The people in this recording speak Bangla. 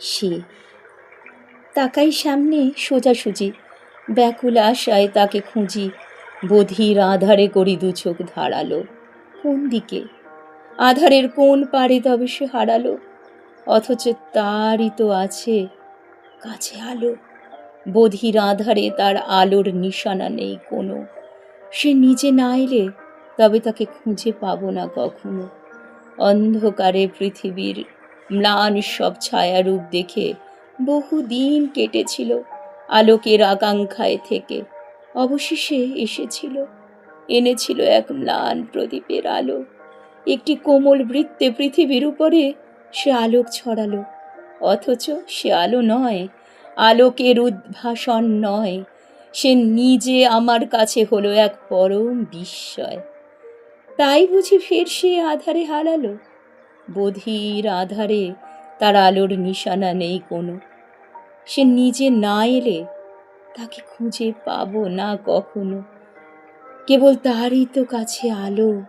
সে। তাকাই সামনে সোজাসুজি। ব্যাকুল আশায় তাকে খুঁজি। বধির আধারে করি দু চোখ ধারালো। কোন দিকে? আধারের কোন পারে তবে সে হারালো? অথচ তারই তো আছে কাছে আলো। বধির আধারে তার আলোর নিশানা নেই কোনো। সে নিজে না এলে তবে তাকে খুঁজে পাবো না কখনো। অন্ধকারে পৃথিবীর ম্লান সব ছায়ারূপ দেখে বহু দিন কেটেছিল আলোকের আকাঙ্ক্ষায় থেকে। অবশেষে এসেছিল, এনেছিল এক ম্লান প্রদীপের আলো। একটি কোমল বৃত্তে পৃথিবীর উপরে সে আলোক ছড়ালো, অথচ সে আলো নয়, আলোকের উদ্ভাসন নয়। সে নিজে আমার কাছে হলো এক পরম বিস্ময়। তাই বুঝি ফের সে আধারে হারালো? বধির আধারে তার আলোর নিশানা নেই কোনো। সে নিজে না এলে তাকে খুঁজে পাবো না কখনো। কেবল তারই তো কাছে আলো।